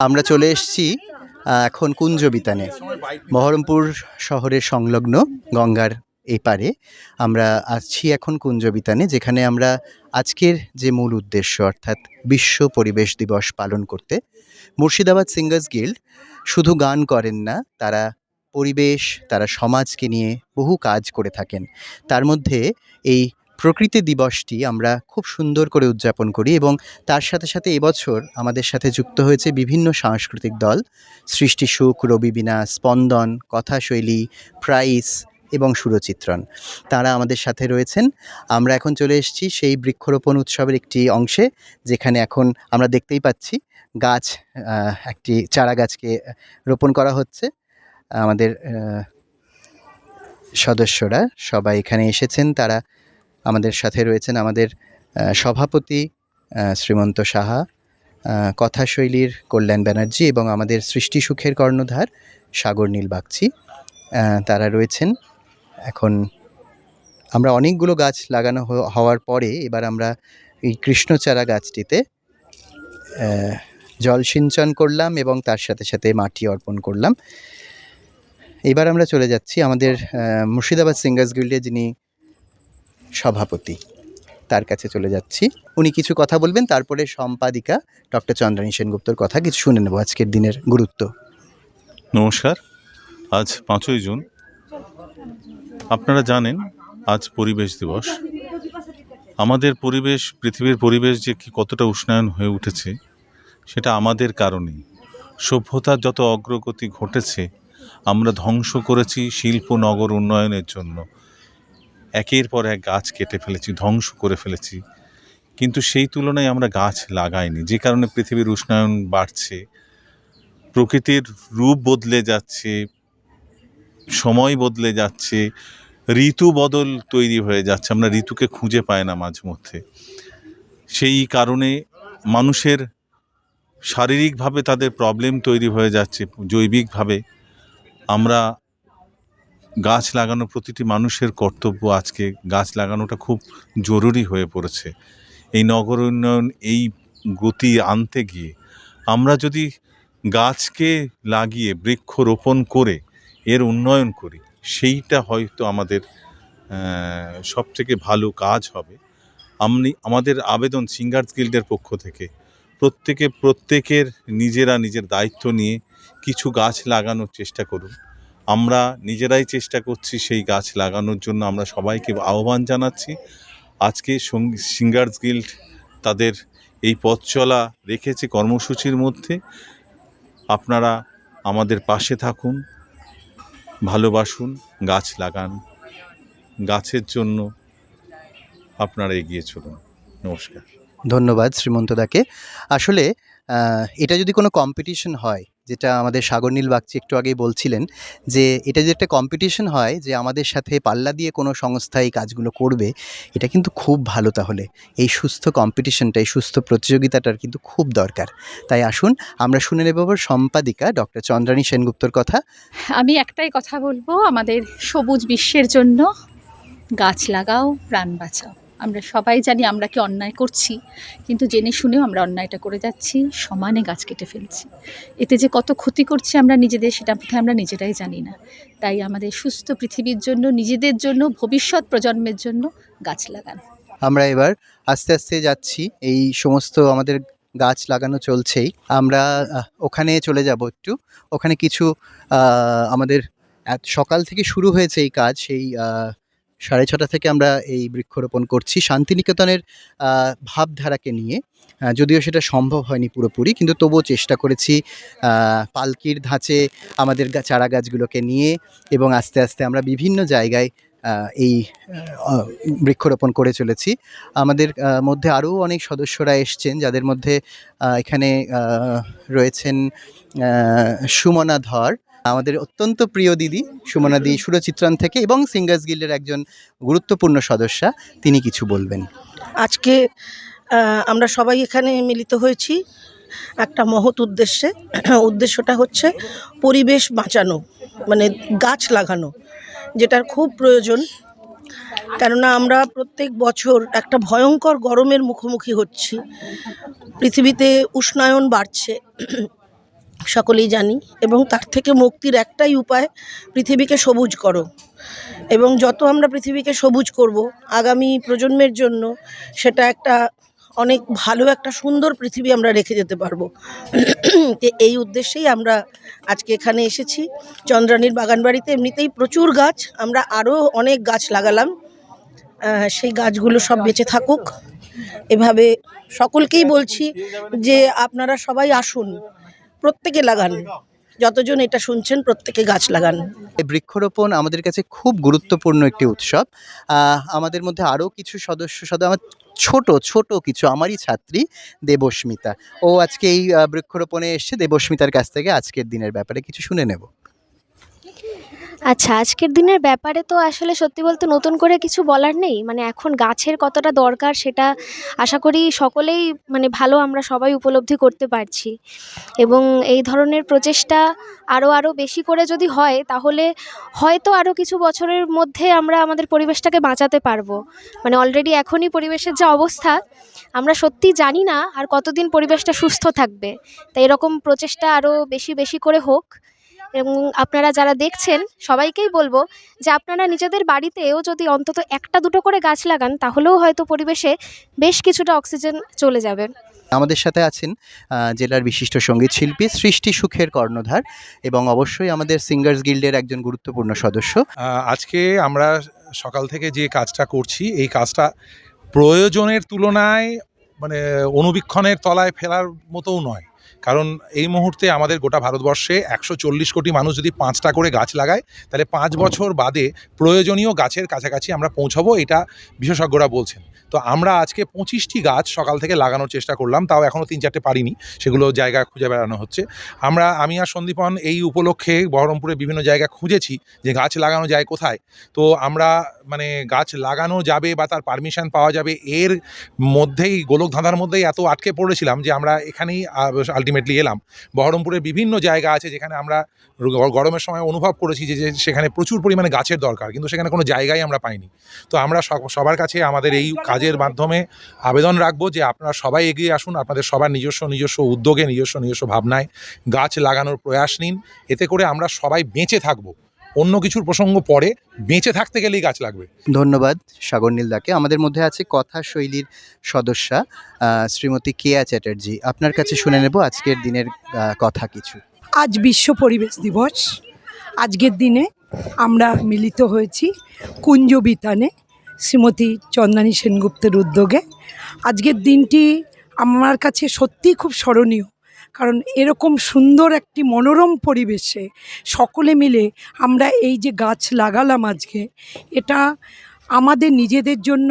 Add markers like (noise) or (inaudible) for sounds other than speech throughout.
আমরা চলে এসেছি এখন কুঞ্জবিতানে, বহরমপুর শহরের সংলগ্ন গঙ্গার এই পারে আমরা আছি এখন কুঞ্জবিতানে, যেখানে আমরা আজকের যে মূল উদ্দেশ্য, অর্থাৎ বিশ্ব পরিবেশ দিবস পালন করতে, মুর্শিদাবাদ সিঙ্গার্স গিল্ড শুধু গান করেন না, তারা পরিবেশ, তারা সমাজকে নিয়ে বহু কাজ করে থাকেন। তার মধ্যে এই প্রকৃতি দিবসটি আমরা খুব সুন্দর করে উদযাপন করি এবং তার সাথে সাথে এবছর আমাদের সাথে যুক্ত হয়েছে বিভিন্ন সাংস্কৃতিক দল। সৃষ্টি সুখ রবিবিনা স্পন্দন, কথাশৈলী, প্রাইস এবং সুরচিত্রণ। তারা আমাদের সাথে রয়েছেন। আমরা এখন চলে এসেছি সেই বৃক্ষরোপণ উৎসবের একটি অংশে, যেখানে এখন আমরা দেখতেই পাচ্ছি গাছ একটি চারা গাছকে রোপণ করা হচ্ছে। আমাদের সদস্যরা সবাই এখানে এসেছেন। তারা আমাদের সাথে রয়েছেন আমাদের সভাপতি শ্রীমন্ত সাহা কথাশৈলীর কল্যাণ ব্যানার্জি এবং আমাদের সৃষ্টি সুখের কর্ণধার সাগর নীল বাগচি তারা রয়েছেন। এখন আমরা অনেকগুলো গাছ লাগানো হওয়ার পরে এবার আমরা এই কৃষ্ণচারা গাছটিতে জল সিঞ্চন করলাম এবং তার সাথে সাথে মাটি অর্পণ করলাম। এবার আমরা চলে যাচ্ছি আমাদের মুর্শিদাবাদ সিঙ্গার্স গিল্ডে যিনি সভাপতি। তার কাছে চলে যাচ্ছি। উনি কিছু কথা বলবেন, তারপরে সম্পাদিকা ডক্টর চন্দ্রানী সেনগুপ্তর কথা কিছু শুনে নেব আজকের দিনের গুরুত্ব। নমস্কার। আজ পাঁচই জুন। আপনারা জানেন, আজ পরিবেশ দিবস। আমাদের পরিবেশ, পৃথিবীর পরিবেশ যে কি কতটা উষ্ণায়ন হয়ে উঠেছে, সেটা আমাদের কারণেই। সভ্যতার যত অগ্রগতি ঘটেছে, আমরা ধ্বংস করেছি শিল্প নগর উন্নয়নের জন্য। একের পর এক গাছ কেটে ফেলেছি, ধ্বংস করে ফেলেছি। কিন্তু সেই তুলনায় আমরা গাছ লাগাইনি। যে কারণে পৃথিবীর উষ্ণায়ন বাড়ছে, প্রকৃতির রূপ বদলে যাচ্ছে, সময় বদলে যাচ্ছে, ঋতু বদল তৈরি হয়ে যাচ্ছে। আমরা ঋতুকে খুঁজে পাই না মাঝে মধ্যে। সেই কারণে মানুষের শারীরিকভাবে তাদের প্রবলেম তৈরি হয়ে যাচ্ছে, জৈবিকভাবে। আমরা গাছ লাগানো প্রতিটি মানুষের কর্তব্য আজকে গাছ লাগানোটা খুব জরুরি হয়ে পড়েছে। এই নগর উন্নয়ন এই গতি আনতে গিয়ে আমরা যদি গাছকে লাগিয়ে বৃক্ষরোপণ করে এর উন্নয়ন করি, সেইটা হয়তো আমাদের সব থেকে ভালো কাজ হবে। আমনি, আমাদের আবেদন সিঙ্গার্স গিল্ডের পক্ষ থেকে প্রত্যেকে, প্রত্যেকের নিজেরা নিজের দায়িত্ব নিয়ে কিছু গাছ লাগানোর চেষ্টা করুন। আমরা নিজেরাই চেষ্টা করছি সেই গাছ লাগানোর জন্য আমরা সবাইকে আহ্বান জানাচ্ছি। আজকে সঙ্গী- সিঙ্গার্স গিল্ড তাদের এই পথ চলা রেখেছে কর্মসূচির মধ্যে। আপনারা আমাদের পাশে থাকুন, ভালোবাসুন, গাছ লাগান, গাছের জন্য আপনারা এগিয়ে চলুন। নমস্কার। ধন্যবাদ শ্রীমন্তদাকে আসলে এটা যদি কোনো কম্পিটিশন হয় যেটা আমাদের সাগরনীল বাগচি একটু আগেই বলছিলেন, যে এটা যে একটা কম্পিটিশন হয়, যে আমাদের সাথে পাল্লা দিয়ে কোনো সংস্থা এই কাজগুলো করবে, এটা কিন্তু খুব ভালো তাহলে। এই সুস্থ কম্পিটিশনটা এই সুস্থ প্রতিযোগিতাটার কিন্তু খুব দরকার। তাই আসুন, আমরা শুনে নেব সম্পাদিকা ডক্টর চন্দ্রানী সেনগুপ্তর কথা। আমি একটাই কথা বলব, আমাদের সবুজ বিশ্বের জন্য গাছ লাগাও, প্রাণ বাঁচাও। আমরা সবাই জানি আমরা কি অন্যায় করছি, কিন্তু জেনে শুনেও আমরা অন্যায়টা করে যাচ্ছি, সমানে গাছ কেটে ফেলছি। এতে যে কত ক্ষতি করছি আমরা নিজেদের সেটা বোধহয় আমরা নিজেরাই জানি না। তাই আমাদের সুস্থ পৃথিবীর জন্য, নিজেদের জন্য, ভবিষ্যৎ প্রজন্মের জন্য গাছ লাগান। আমরা এবার আস্তে আস্তে যাচ্ছি, এই সমস্ত আমাদের গাছ লাগানো চলছেই। আমরা ওখানে চলে যাব একটু। ওখানে কিছু আমাদের সকাল থেকে শুরু হয়েছে এই কাজ, সেই সাড়ে ছটা থেকে আমরা এই বৃক্ষরোপণ করছি শান্তিনিকেতনের ভাবধারাকে নিয়ে। যদিও সেটা সম্ভব হয়নি পুরোপুরি, কিন্তু তবুও চেষ্টা করেছি পালকির ধাঁচে আমাদের চারা গাছগুলোকে নিয়ে এবং আস্তে আস্তে আমরা বিভিন্ন জায়গায় এই বৃক্ষরোপণ করে চলেছি। আমাদের মধ্যে আরও অনেক সদস্যরা এসছেন যাদের মধ্যে এখানে রয়েছেন সুমনা ধর আমাদের অত্যন্ত প্রিয় দিদি সুমনা দি সুরচিত্রণ থেকে এবং সিঙ্গার্স গিল্ডের একজন গুরুত্বপূর্ণ সদস্যা, তিনি কিছু বলবেন। আজকে আমরা সবাই এখানে মিলিত হয়েছি একটা মহৎ উদ্দেশ্যে। (clears throat) উদ্দেশ্যটা হচ্ছে পরিবেশ বাঁচানো মানে গাছ লাগানো, যেটার খুব প্রয়োজন। কেননা আমরা প্রত্যেক বছর একটা ভয়ঙ্কর গরমের মুখোমুখি হচ্ছি। পৃথিবীতে উষ্ণায়ন বাড়ছে। (clears throat) সকলেই জানি এবং তার থেকে মুক্তির একটাই উপায়, পৃথিবীকে সবুজ করো। এবং যত আমরা পৃথিবীকে সবুজ করব আগামী প্রজন্মের জন্য সেটা একটা অনেক ভালো একটা সুন্দর পৃথিবী আমরা রেখে যেতে পারব। তো এই উদ্দেশ্যেই আমরা আজকে এখানে এসেছি। চন্দ্রানীর বাগানবাড়িতে এমনিতেই প্রচুর গাছ, আমরা আরও অনেক গাছ লাগালাম। সেই গাছগুলো সব বেঁচে থাকুক। এভাবে সকলকেই বলছি যে আপনারা সবাই আসুন। প্রত্যেকে লাগান। যতজন এটা শুনছেন, প্রত্যেকে গাছ লাগান। এই বৃক্ষরোপণ আমাদের কাছে খুব গুরুত্বপূর্ণ একটি উৎসব। আমাদের মধ্যে আরও কিছু সদস্য সদস্য আমার ছোট ছোট কিছু, আমারই ছাত্রী দেবস্মিতা। ও আজকে এই বৃক্ষরোপণে এসছে। দেবস্মিতার কাছ থেকে আজকের দিনের ব্যাপারে কিছু শুনে নেব। আচ্ছা আজকের দিনের ব্যাপারে তো আসলে সত্যি বলতে নতুন করে কিছু বলার নেই। মানে এখন গাছের কতটা দরকার সেটা আশা করি সকলেই মানে ভালো আমরা সবাই উপলব্ধি করতে পারছি। এবং এই ধরনের প্রচেষ্টা আরও আরও বেশি করে যদি হয়, তাহলে হয়তো আরও কিছু বছরের মধ্যে আমরা আমাদের পরিবেশটাকে বাঁচাতে পারব। মানে অলরেডি এখনই পরিবেশের যে অবস্থা, আমরা সত্যি জানি না আর কতদিন পরিবেশটা সুস্থ থাকবে। তাই এরকম প্রচেষ্টা আরও বেশি বেশি করে হোক। এবং আপনারা যারা দেখছেন সবাইকেই বলব যে আপনারা নিজেদের বাড়িতেও যদি অন্তত একটা দুটো করে গাছ লাগান তাহলেও হয়তো পরিবেশে বেশ কিছুটা অক্সিজেন চলে যাবে। আমাদের সাথে আছেন জেলার বিশিষ্ট সংগীত শিল্পী সৃষ্টি সুখের কর্ণধার এবং অবশ্যই আমাদের সিঙ্গার্স গিল্ডের একজন গুরুত্বপূর্ণ সদস্য। আজকে আমরা সকাল থেকে যে কাজটা করছি এই কাজটা প্রয়োজনের তুলনায় মানে অনুবীক্ষণের তলায় ফেলার মতোও নয়। কারণ এই মুহূর্তে আমাদের গোটা ভারতবর্ষে একশো চল্লিশ কোটি মানুষ যদি পাঁচটা করে গাছ লাগায়, তাহলে পাঁচ বছর বাদে প্রয়োজনীয় গাছের কাছাকাছি আমরা পৌঁছাবো, এটা বিশেষজ্ঞরা বলছেন। তো আমরা আজকে পঁচিশটি গাছ সকাল থেকে লাগানোর চেষ্টা করলাম, তাও এখনও তিন চারটে পারিনি, সেগুলো জায়গা খুঁজে বেড়ানো হচ্ছে। আমরা, আমি আর সন্দীপন এই উপলক্ষে বহরমপুরে বিভিন্ন জায়গা খুঁজেছি, যে গাছ লাগানো যায় কোথায়। তো আমরা মানে গাছ লাগানো যাবে বা তার পারমিশন পাওয়া যাবে, এর মধ্যেই গোলক ধাঁধার মধ্যেই এত আটকে পড়েছিলাম যে আমরা এখানেই আলটিমেটলি এলাম। বহরমপুরের বিভিন্ন জায়গা আছে যেখানে আমরা গরমের সময় অনুভব করেছি যে সেখানে প্রচুর পরিমাণে গাছের দরকার, কিন্তু সেখানে কোনো জায়গাই আমরা পাইনি। তো আমরা সব- সবার কাছে আমাদের এই কাজের মাধ্যমে আবেদন রাখব যে, আপনারা সবাই এগিয়ে আসুন, আপনাদের সবার নিজস্ব নিজস্ব উদ্যোগে, নিজস্ব নিজস্ব ভাবনায় গাছ লাগানোর প্রয়াস নিন। এতে করে আমরা সবাই বেঁচে থাকব। অন্য কিছুর প্রসঙ্গ পরে বেঁচে থাকতে গেলেই গাছ লাগবে। ধন্যবাদ সাগর নীলদাকে। আমাদের মধ্যে আছে কথা শৈলীর সদস্যা শ্রীমতী কেয়া চ্যাটার্জি। আপনার কাছে শুনে নেব আজকের দিনের কথা কিছু। আজ বিশ্ব পরিবেশ দিবস। আজকের দিনে আমরা মিলিত হয়েছি কুঞ্জ বিতানে শ্রীমতী চন্দানী সেনগুপ্তের উদ্যোগে। আজকের দিনটি আমার কাছে সত্যিই খুব স্মরণীয়। কারণ এরকম সুন্দর একটি মনোরম পরিবেশে সকলে মিলে আমরা এই যে গাছ লাগালাম আজকে, এটা আমাদের নিজেদের জন্য,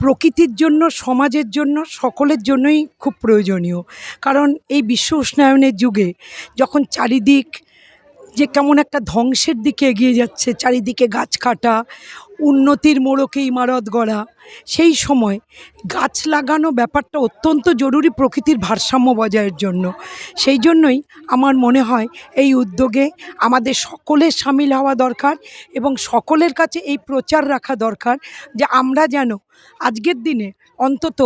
প্রকৃতির জন্য, সমাজের জন্য, সকলের জন্যই খুব প্রয়োজনীয়। কারণ এই বিশ্ব উষ্ণায়নের যুগে যখন চারিদিক যে কেমন একটা ধ্বংসের দিকে এগিয়ে যাচ্ছে, চারিদিকে গাছ কাটা উন্নতির মোড়কে ইমারত গড়া। সেই সময় গাছ লাগানো ব্যাপারটা অত্যন্ত জরুরি প্রকৃতির ভারসাম্য বজায়ের জন্য। সেই জন্যই আমার মনে হয় এই উদ্যোগে আমাদের সকলের সামিল হওয়া দরকার এবং সকলের কাছে এই প্রচার রাখা দরকার যে আমরা যেন আজকের দিনে অন্তত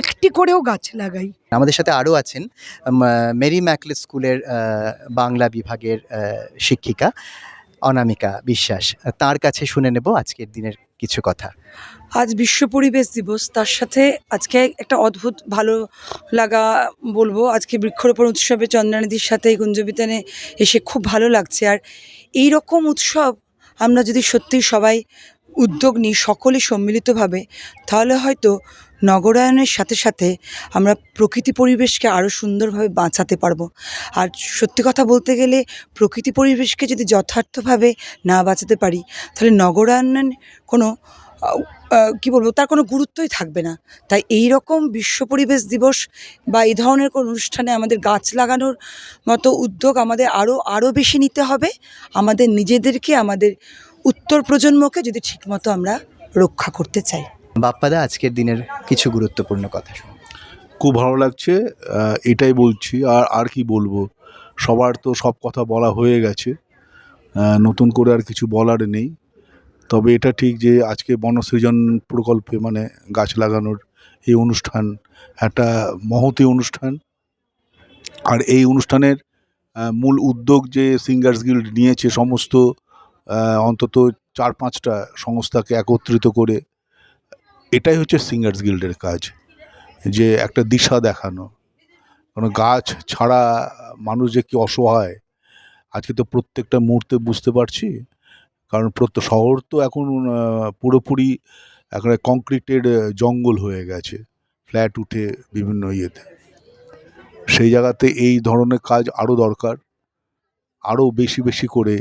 একটি করেও গাছ লাগাই। আমাদের সাথে আরও আছেন মেরি ম্যাকলে স্কুলের বাংলা বিভাগের শিক্ষিকা। অনামিকা বিশ্বাস, তার কাছে শুনে নেব আজকের দিনের কিছু কথা। আজ বিশ্ব পরিবেশ দিবস, তার সাথে আজকে একটা অদ্ভুত ভালো লাগা বলব। আজকে বৃক্ষরোপণ উৎসবে চন্দ্রানিধির সাথে এই গুঞ্জবিতানে এসে খুব ভালো লাগছে। আর এই রকম উৎসব আমরা যদি সত্যিই সবাই উদ্যোগ নিই, সকলে সম্মিলিতভাবে, তাহলে হয়তো নগরায়নের সাথে সাথে আমরা প্রকৃতি পরিবেশকে আরও সুন্দরভাবে বাঁচাতে পারব। আর সত্যি কথা বলতে গেলে প্রকৃতি পরিবেশকে যদি যথার্থভাবে না বাঁচাতে পারি, তাহলে নগরায়নের কোনো কি বলব, তার কোনো গুরুত্বই থাকবে না। তাই এই রকম বিশ্ব পরিবেশ দিবস বা এই ধরনের কোনো অনুষ্ঠানে আমাদের গাছ লাগানোর মতো উদ্যোগ আমাদের আরও আরও বেশি নিতে হবে। আমাদের নিজেদেরকে, আমাদের উত্তর প্রজন্মকে যদি ঠিকমতো আমরা রক্ষা করতে চাই। বাপ্পাদা, আজকের দিনের কিছু গুরুত্বপূর্ণ কথা। খুব ভালো লাগছে এটাই বলছি, আর আর কি বলব? সবার তো সব কথা বলা হয়ে গেছে নতুন করে আর কিছু বলার নেই। তবে এটা ঠিক যে আজকে বনসৃজন প্রকল্পে মানে গাছ লাগানোর এই অনুষ্ঠান একটা মহতি অনুষ্ঠান। আর এই অনুষ্ঠানের মূল উদ্যোগ যে সিঙ্গার্স গিল্ড নিয়েছে সমস্ত অন্তত চার পাঁচটা সংস্থাকে একত্রিত করে এটাই হচ্ছে সিঙ্গার্স গিল্ডের কাজ, যে একটা দিশা দেখানো। কারণ গাছ ছাড়া মানুষ যে কি অসহায়, আজকে তো প্রত্যেকটা মুহূর্তে বুঝতে পারছি। কারণ প্রত্যেক শহর তো এখন পুরোপুরি এখন কংক্রিটেড জঙ্গল হয়ে গেছে, ফ্ল্যাট উঠে বিভিন্ন ইয়েতে। সেই জায়গাতে এই ধরনের কাজ আরও দরকার আরও বেশি বেশি করে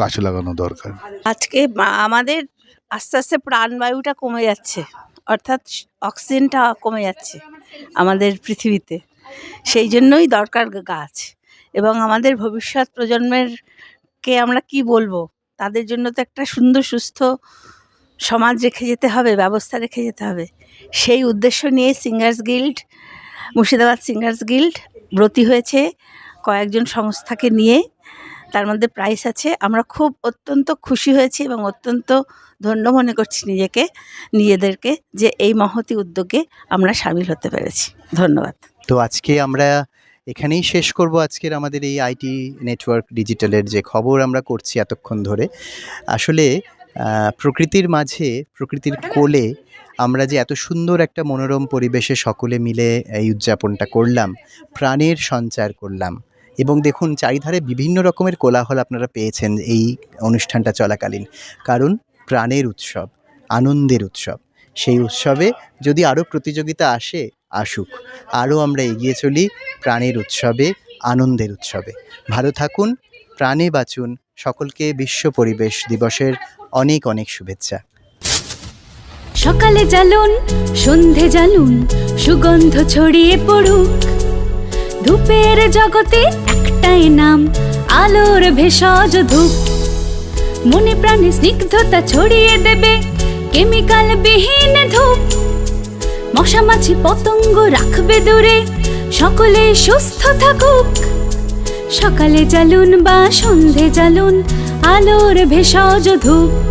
গাছ লাগানো দরকার। আজকে আমাদের আস্তে আস্তে প্রাণবায়ুটা কমে যাচ্ছে। অর্থাৎ অক্সিজেনটা কমে যাচ্ছে আমাদের পৃথিবীতে। সেই জন্যই দরকার গাছ। এবং আমাদের ভবিষ্যৎ প্রজন্মের কে আমরা কি বলব? তাদের জন্য তো একটা সুন্দর, সুস্থ সমাজ রেখে যেতে হবে, ব্যবস্থা রেখে যেতে হবে। সেই উদ্দেশ্য নিয়ে singers guild, Murshidabad singers guild ব্রতী হয়েছে কয়েকজন সংস্থাকে নিয়ে। তার মধ্যে প্রাইস আছে। আমরা খুব অত্যন্ত খুশি হয়েছি এবং অত্যন্ত ধন্য মনে করছি নিজেকে, নিজেদেরকে যে এই মহতি উদ্যোগে আমরা সামিল হতে পেরেছি। ধন্যবাদ। তো আজকে আমরা এখানেই শেষ করব আজকের আমাদের এই আইটি নেটওয়ার্ক ডিজিটালের যে খবর আমরা করছি এতক্ষণ ধরে। আসলে প্রকৃতির মাঝে, প্রকৃতির কোলে আমরা যে এত সুন্দর একটা মনোরম পরিবেশে সকলে মিলে এই উদযাপনটা করলাম, প্রাণের সঞ্চার করলাম। এবং দেখুন, চারিধারে বিভিন্ন রকমের কোলাহল আপনারা পেয়েছেন এই অনুষ্ঠানটা চলাকালীন। কারণ, প্রাণের উৎসব, আনন্দের উৎসব। সেই উৎসবে যদি আরও প্রতিযোগিতা আসে, আসুক। আরও আমরা এগিয়ে চলি প্রাণের উৎসবে, আনন্দের উৎসবে। ভালো থাকুন, প্রাণে বাঁচুন। সকলকে বিশ্ব পরিবেশ দিবসের অনেক অনেক শুভেচ্ছা। সকালে জ্বালুন, সন্ধে জ্বালুন, সুগন্ধ ছড়িয়ে পড়ুক। ধূপের জগতে একটাই নাম, আলোর ভেষজ ধূপ। মনে প্রাণে স্নিগ্ধতা ছড়িয়ে দেবে কেমিক্যাল বিহীন ধূপ। মশা মাছি পতঙ্গ রাখবে দূরে, সকলে সুস্থ থাকুক। সকালে জ্বালুন বা সন্ধে জ্বালুন, আলোর ভেষজ ধূপ।